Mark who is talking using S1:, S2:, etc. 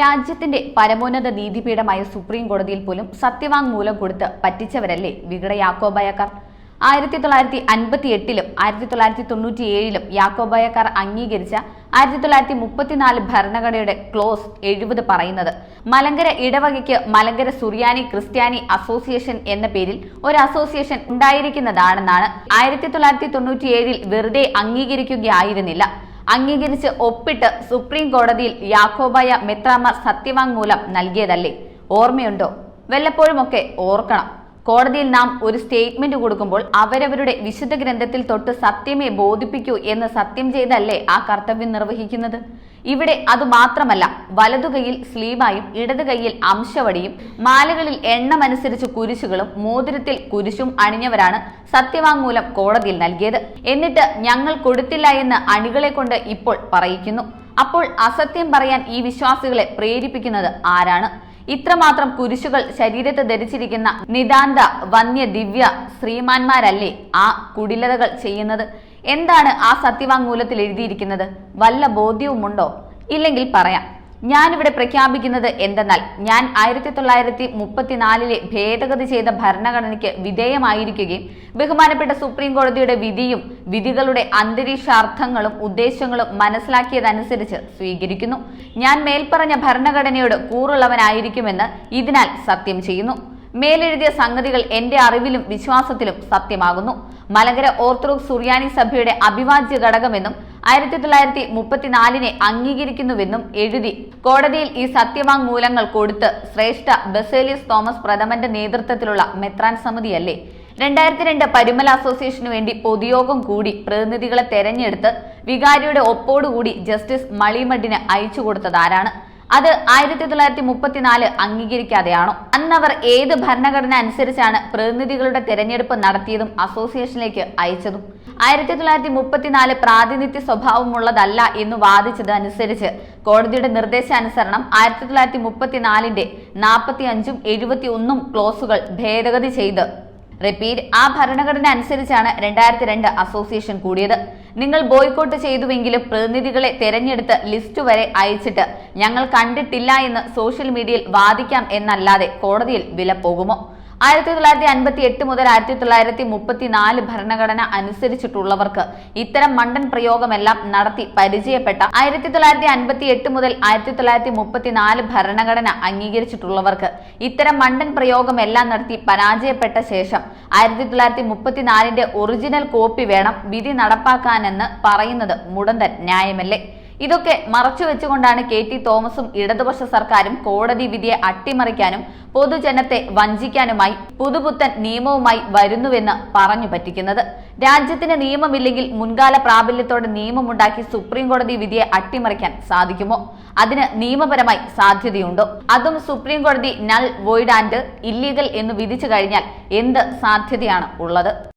S1: രാജ്യത്തിന്റെ പരമോന്നത നീതിപീഠമായ സുപ്രീം കോടതിയിൽ പോലും സത്യവാങ്മൂലം കൊടുത്ത് പറ്റിച്ചവരല്ലേ വികട യാക്കോബായക്കാർ? ആയിരത്തി തൊള്ളായിരത്തി അൻപത്തി എട്ടിലും ആയിരത്തി തൊള്ളായിരത്തി തൊണ്ണൂറ്റി ഏഴിലും യാക്കോബായക്കാർ അംഗീകരിച്ച ആയിരത്തി തൊള്ളായിരത്തി മുപ്പത്തിനാല് ഭരണഘടനയുടെ ക്ലോസ് എഴുപത് പറയുന്നത്. മലങ്കര ഇടവകയ്ക്ക് മലങ്കര സുറിയാനി ക്രിസ്ത്യാനി അസോസിയേഷൻ എന്ന പേരിൽ ഒരു അസോസിയേഷൻ ഉണ്ടായിരിക്കുന്നതാണെന്നാണ് ആയിരത്തി തൊള്ളായിരത്തി തൊണ്ണൂറ്റി ഏഴിൽ വെറുതെ അംഗീകരിക്കുകയായിരുന്നില്ല. അംഗീകരിച്ച് ഒപ്പിട്ട് സുപ്രീം കോടതിയിൽ യാക്കോബായ മെത്രാമാർ സത്യവാങ്മൂലം നൽകിയതല്ലേ? ഓർമ്മയുണ്ടോ? വല്ലപ്പോഴുമൊക്കെ ഓർക്കണം. കോടതിയിൽ നാം ഒരു സ്റ്റേറ്റ്മെന്റ് കൊടുക്കുമ്പോൾ അവരവരുടെ വിശുദ്ധ ഗ്രന്ഥത്തിൽ തൊട്ട് സത്യമേ ബോധിപ്പിക്കൂ എന്ന് സത്യം ചെയ്തല്ലേ ആ കർത്തവ്യം നിർവഹിക്കുന്നത്? ഇവിടെ അത് മാത്രമല്ല വലതു കൈയിൽ സ്ലീവായും ഇടതു കൈയിൽ അംശവടിയും മാലകളിൽ എണ്ണമനുസരിച്ച് കുരിശുകളും മോതിരത്തിൽ കുരിശും അണിഞ്ഞവരാണ് സത്യവാങ്മൂലം കോടതിയിൽ നൽകിയത്. എന്നിട്ട് ഞങ്ങൾ കൊടുത്തില്ല എന്ന് അണികളെ കൊണ്ട് ഇപ്പോൾ പറയിക്കുന്നു. അപ്പോൾ അസത്യം പറയാൻ ഈ വിശ്വാസികളെ പ്രേരിപ്പിക്കുന്നത് ആരാണ്? ഇത്രമാത്രം കുരിശുകൾ ശരീരത്ത് ധരിച്ചിരിക്കുന്ന നിതാന്ത വന്യ ദിവ്യ ശ്രീമാന്മാരല്ലേ ആ കുടിലതകൾ ചെയ്യുന്നത്? എന്താണ് ആ സത്യവാങ്മൂലത്തിൽ എഴുതിയിരിക്കുന്നത്? വല്ല ബോധ്യവുമുണ്ടോ? ഇല്ലെങ്കിൽ പറയാം. ഞാനിവിടെ പ്രഖ്യാപിക്കുന്നത് എന്തെന്നാൽ ഞാൻ ആയിരത്തി തൊള്ളായിരത്തി മുപ്പത്തിനാലിലെ ഭേദഗതി ചെയ്ത ഭരണഘടനയ്ക്ക് വിധേയമായിരിക്കുകയും ബഹുമാനപ്പെട്ട സുപ്രീം കോടതിയുടെ വിധിയും വിധികളുടെ അന്തരീക്ഷാർത്ഥങ്ങളും ഉദ്ദേശങ്ങളും മനസ്സിലാക്കിയതനുസരിച്ച് സ്വീകരിക്കുന്നു. ഞാൻ മേൽപ്പറഞ്ഞ ഭരണഘടനയോട് കൂറുള്ളവനായിരിക്കുമെന്ന് ഇതിനാൽ സത്യം ചെയ്യുന്നു. മേലെഴുതിയ സംഗതികൾ എന്റെ അറിവിലും വിശ്വാസത്തിലും സത്യമാകുന്നു. മലങ്കര ഓർത്തഡോക്സ് സുറിയാനി സഭയുടെ അഭിവാജ്യ ഘടകമെന്നും ആയിരത്തി തൊള്ളായിരത്തി മുപ്പത്തിനാലിനെ അംഗീകരിക്കുന്നുവെന്നും എഴുതി കോടതിയിൽ ഈ സത്യവാങ്മൂലങ്ങൾ കൊടുത്ത് ശ്രേഷ്ഠ ബസേലിയസ് തോമസ് പ്രഥമന്റെ നേതൃത്വത്തിലുള്ള മെത്രാൻ സമിതിയല്ലേ. രണ്ടായിരത്തി രണ്ട് പരിമല അസോസിയേഷനു വേണ്ടി പൊതുയോഗം കൂടി പ്രതിനിധികളെ തെരഞ്ഞെടുത്ത് വികാരിയുടെ ഒപ്പോടുകൂടി ജസ്റ്റിസ് മളിമഡിന് അയച്ചു കൊടുത്തതാരാണ്. അത് ആയിരത്തി തൊള്ളായിരത്തി മുപ്പത്തിനാല് അംഗീകരിക്കാതെയാണോ? അന്നവർ ഏത് ഭരണഘടന അനുസരിച്ചാണ് പ്രതിനിധികളുടെ തെരഞ്ഞെടുപ്പ് നടത്തിയതും അസോസിയേഷനിലേക്ക് അയച്ചതും? ആയിരത്തി തൊള്ളായിരത്തി മുപ്പത്തിനാല് പ്രാതിനിധ്യ സ്വഭാവമുള്ളതല്ല എന്ന് വാദിച്ചത് അനുസരിച്ച് കോടതിയുടെ നിർദ്ദേശാനുസരണം ആയിരത്തി തൊള്ളായിരത്തി മുപ്പത്തിനാലിന്റെ നാൽപ്പത്തി അഞ്ചും എഴുപത്തി ഒന്നും ക്ലോസുകൾ ഭേദഗതി ചെയ്ത് റിപ്പീറ്റ് ആ ഭരണഘടന അനുസരിച്ചാണ് രണ്ടായിരത്തി രണ്ട് അസോസിയേഷൻ കൂടിയത്. നിങ്ങൾ ബോയ്ക്കോട്ട് ചെയ്തുവെങ്കിലും പ്രതിനിധികളെ തെരഞ്ഞെടുത്ത് ലിസ്റ്റ് വരെ അയച്ചിട്ട് ഞങ്ങൾ കണ്ടിട്ടില്ല എന്ന് സോഷ്യൽ മീഡിയയിൽ വാദിക്കാം എന്നല്ലാതെ കോടതിയിൽ വില പോകുമോ? ആയിരത്തി തൊള്ളായിരത്തി അൻപത്തി എട്ട് മുതൽ ആയിരത്തി തൊള്ളായിരത്തി മുപ്പത്തി നാല് ഭരണഘടന അനുസരിച്ചിട്ടുള്ളവർക്ക് ഇത്തരം മണ്ടൻ പ്രയോഗമെല്ലാം നടത്തി പരിചയപ്പെട്ട ആയിരത്തി തൊള്ളായിരത്തി അൻപത്തി എട്ട് മുതൽ ആയിരത്തി തൊള്ളായിരത്തി മുപ്പത്തി നാല് ഭരണഘടന അംഗീകരിച്ചിട്ടുള്ളവർക്ക് ഇത്തരം മണ്ടൻ പ്രയോഗമെല്ലാം നടത്തി പരാജയപ്പെട്ട ശേഷം ആയിരത്തി തൊള്ളായിരത്തി മുപ്പത്തിനാലിന്റെ ഒറിജിനൽ കോപ്പി വേണം വിധി നടപ്പാക്കാനെന്ന് പറയുന്നത് മുടന്തൻ ന്യായമല്ലേ? ഇതൊക്കെ മറച്ചു വെച്ചുകൊണ്ടാണ് കെ ടി തോമസും ഇടതുപക്ഷ സർക്കാരും കോടതി വിധിയെ അട്ടിമറിക്കാനും പൊതുജനത്തെ വഞ്ചിക്കാനുമായി പുതുപുത്തൻ നിയമവുമായി വരുന്നുവെന്ന് പറഞ്ഞു പറ്റിക്കുന്നത്. രാജ്യത്തിന് നിയമമില്ലെങ്കിൽ മുൻകാല പ്രാബല്യത്തോടെ നിയമമുണ്ടാക്കി സുപ്രീം കോടതി വിധിയെ അട്ടിമറിക്കാൻ സാധിക്കുമോ? അതിന് നിയമപരമായി സാധ്യതയുണ്ടോ? അതും സുപ്രീം കോടതി നൽ വോയിഡ് ആൻഡ് ഇല്ലീഗൽ എന്ന് വിധിച്ചു കഴിഞ്ഞാൽ എന്ത് സാധ്യതയാണ് ഉള്ളത്?